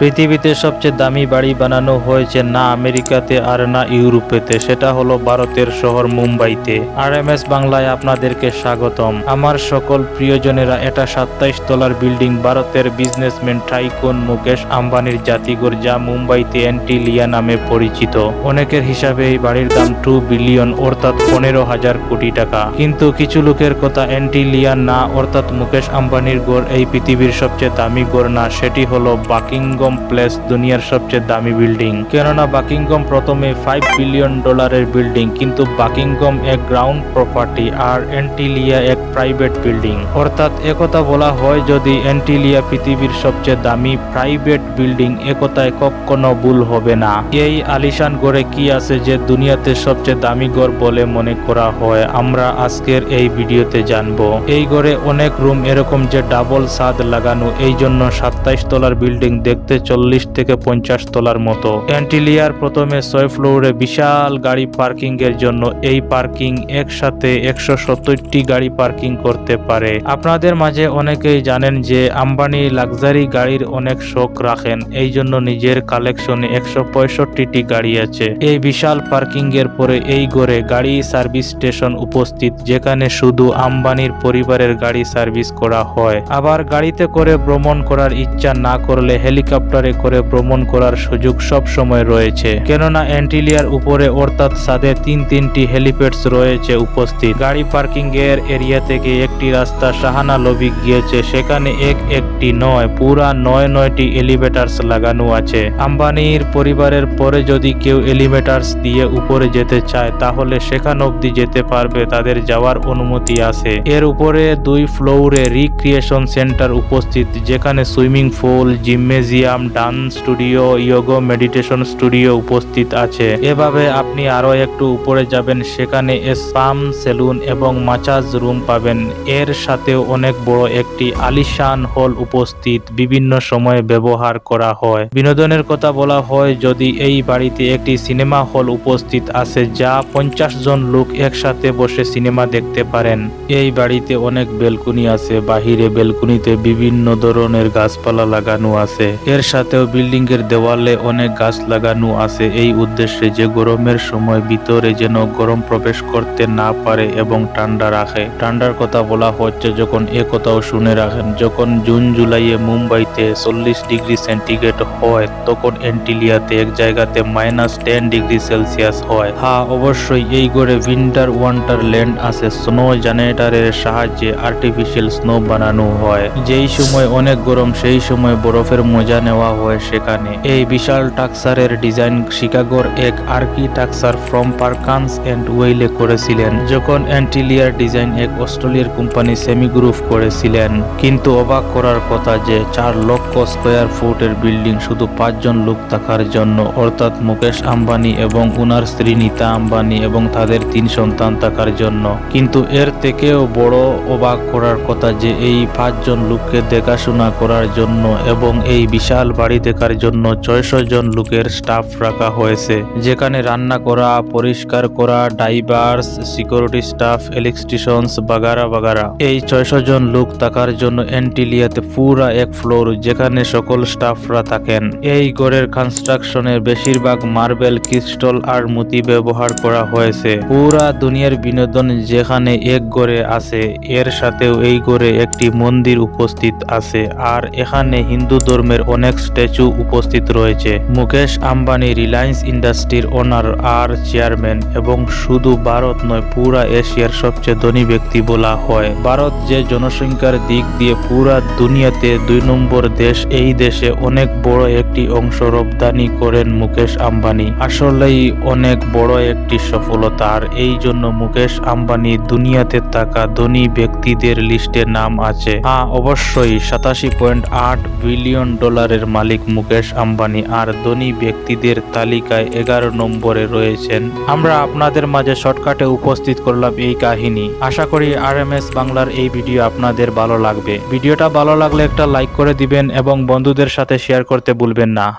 পৃথিবীতে সবচেয়ে দামি বাড়ি বানানো হয়েছে না আমেরিকাতে আর না ইউরোপেতে, সেটা হলো ভারতের শহর মুম্বাইতে। আর এম এস বাংলায় আপনাদেরকে স্বাগতম। আমার সকল প্রিয়জনেরা এটা সাতাইশ তলার বিল্ডিং, ভারতের বিজনেসম্যান টাইকুন মুকেশ আম্বানির জাতিগর যা মুম্বাইতে অ্যান্টিলিয়া নামে পরিচিত। অনেকের হিসাবে এই বাড়ির দাম টু বিলিয়ন অর্থাৎ পনেরো হাজার কোটি টাকা। কিন্তু কিছু লোকের কথা অ্যান্টিলিয়া না, অর্থাৎ মুকেশ আম্বানির গড় এই পৃথিবীর সবচেয়ে দামি গড় না, সেটি হলো বাকিংগম প্লেস দুনিয়ার সবচেয়ে দামি বিল্ডিং। কেননা বাকিংগম প্রথমে ফাইভ বিলিয়ন ডলারের বিল্ডিং, কিন্তু বাকিংগম এক গ্রাউন্ড প্রপার্টি আর অ্যান্টিলিয়া এক প্রাইভেট বিল্ডিং অর্থাৎ একথা বলা হয় যদি অ্যান্টিলিয়া পৃথিবীর সবচেয়ে দামি প্রাইভেট বিল্ডিং একথায় কখনো ভুল হবে না। এই আলিশান গড়ে কি আছে যে দুনিয়াতে সবচেয়ে দামি গড় বলে মনে করা হয়, আমরা আজকের এই ভিডিওতে জানব। এই গড়ে অনেক রুম এরকম যে ডাবল ছাদ লাগানো এই জন্য সাতাইশ তলার বিল্ডিং দেখতে চল্লিশ থেকে পঞ্চাশ তলার মতো। অ্যান্টিলিয়ার প্রথমে ছয় ফ্লোরে বিশাল গাড়ি পার্কিং এর জন্য এই পার্কিং একসাথে একশো সত্তরটি গাড়ি পার্কিং করতে পারে। আপনাদের মাঝে অনেকেই জানেন যে আম্বানি লাক্সারি গাড়ির অনেক শখ রাখেন, এই জন্য নিজের কালেকশনে একশো পঁয়ষট্টিটি গাড়ি আছে। এই বিশাল পার্কিং এর পরে এই গড়ে গাড়ি সার্ভিস স্টেশন উপস্থিত, যেখানে শুধু আম্বানির পরিবারের গাড়ি সার্ভিস করা হয়। আবার গাড়িতে করে ভ্রমণ করার ইচ্ছা না করলে হেলিকপ্টারে করে ভ্রমণ করার সুযোগ সব সময় রয়েছে। কেননা অ্যান্টিলিয়ার উপরে অর্থাৎ সাদে তিন তিনটি হেলিপ্যাডস রয়েছে উপস্থিত। গাড়ি পার্কিং এর এরিয়া থেকে একটি রাস্তা সাহানা লবি গিয়েছে। সেখানে এক একটি নয়, পুরা নয় নয়টি এলিভেটার্স লাগানো আছে। আম্বানির পরিবারের পরে যদি কেউ এলিভেটার্স দিয়ে উপরে যেতে চায়, তাহলে সেখান অবধি যেতে পারবে, তাদের যাওয়ার অনুমতি আছে। এর উপরে দুই ফ্লোরে রিক্রিয়েশন সেন্টার উপস্থিত, যেখানে swimming pool gymnasium dance studio yoga meditation studio উপস্থিত আছে। এভাবে আপনি আরও একটু উপরে যাবেন, সেখানে স্পাম সেলুন এবং মাচাজ রুম পাবেন। এর সাথে অনেক বড় একটি আলিশান হল উপস্থিত, বিভিন্ন সময়ে ব্যবহার করা হয়। বিনোদনের কথা বলা হয়, যদি এই বাড়িতে একটি সিনেমা হল উপস্থিত আছে, যা পঞ্চাশ জন লোক একসাথে বসে সিনেমা দেখতে পারেন। এই বাড়িতে অনেক বেলকুনি আছে, বাহিরে বেলকুনিতে বিভিন্ন ধরনের গাছপালা লাগানো আছে। এর সাথেও বিল্ডিং এর দেওয়ালে অনেক গাছ লাগানো আছে। এই উদ্দেশ্যে যে গরমের সময় ভিতরে যেন গরম প্রবেশ করতে না পারে এবং ঠান্ডা রাখে। ঠান্ডার কথা বলা হচ্ছে যখন এ কথাও শুনে রাখেন, যখন জুন জুলাইয়ে মুম্বাইতে চল্লিশ ডিগ্রি সেন্টিগ্রেড হয়, তখন এন্টিলিয়াতে এক জায়গাতে মাইনাস টেন ডিগ্রি সেলসিয়াস হয়। হ্যাঁ অবশ্যই এই গড়ে উইন্টার ওয়ান্টার ল্যান্ড আছে। স্নো জেনারেটরের সাহায্যে আর্টিফিশিয়াল স্নো বানানো হয়। যেই সময় অনেক গরম, সেই সময় বরফের মজা নেওয়া হয় সেখানে। এই বিশাল টাক্সারের ডিজাইন শিকাগোর এক আর্কিটাক্সার ফ্রম পার্কান্স এন্ড ওয়েলে করেছিলেন, যখন অ্যান্টিলিয়ার ডিজাইন এক অস্ট্রেলিয়ার কোম্পানি সেমি গ্রুপ করেছিলেন। কিন্তু অবাক করার কথা যে চার লক্ষ স্কোয়ার ফুটের বিল্ডিং শুধু পাঁচজন লোক থাকার জন্য, অর্থাৎ মুকেশ আম্বানি এবং উনার স্ত্রী নীতা আম্বানি এবং তাদের তিন সন্তান থাকার জন্য। কিন্তু এর থেকেও বড় অবাক করার কথা যে এই পাঁচজন লোককে দেখাশোনা করার জন্য এবং এই বিশাল বাড়ি দেখার জন্য ছয়শো জন লোকের স্টাফ রাখা হয়েছে। যেখানে রান্না করা, পরিষ্কার করা, ডাইভার্স, সিকিউরিটি স্টাফ ইলেকট্রিশিয়ানস বাগারা বাগারা। এই ছয়শো জন লোক থাকার জন্য অ্যান্টিলিয়াতে পুরা এক ফ্লোর যেখানে সকল স্টাফরা থাকেন। এই গড়ের কনস্ট্রাকশনের বেশিরভাগ মার্বেল, ক্রিস্টল আর মুতি ব্যবহার করা হয়েছে। পুরা দুনিয়ার বিনোদন যেখানে এক গড়ে আছে, এর সাথেও এই গড়ে একটি মন্দির উপস্থিত আছে। আর এখানে হিন্দু ধর্মের অনেক স্ট্যাচু উপস্থিত রয়েছে। মুকেশ আম্বানি রিলায়েন্স ইন্ডাস্ট্রির ওনার, আর চেয়ারম্যান এবং শুধু ভারত নয়, পুরা এশিয়ার সবচেয়ে ধনী ব্যক্তি বলা হয়। ভারত যে জনসংখ্যার দিক দিয়ে পুরা দুনিয়াতে দুই নম্বর দেশ, এই দেশে অনেক বড় একটি অংশ রপ্তানি করেন মুকেশ আম্বানি। আসলেই অনেক বড় একটি সফলতা। আর এই জন্য মুকেশ আম্বানি দুনিয়াতে থাকা ধনী ব্যক্তিদের লিস্টে নাম আছে। হ্যাঁ অবশ্যই সাতাশি পয়েন্ট আট বিলিয়ন ডলারের মালিক মুকেশ আম্বানি আর ধনী ব্যক্তিদের তালিকায় এগারো নম্বরে রয়েছেন। আমরা আপনাদের মাঝে শর্টকাটে উপস্থিত করলাম এই কাহিনী। আশা করি আর এম এস বাংলার এই ভিডিও আপনাদের ভালো লাগবে। ভিডিওটা ভালো লাগলে একটা লাইক করে দিবেন এবং বন্ধুদের সাথে শেয়ার করতে ভুলবেন না।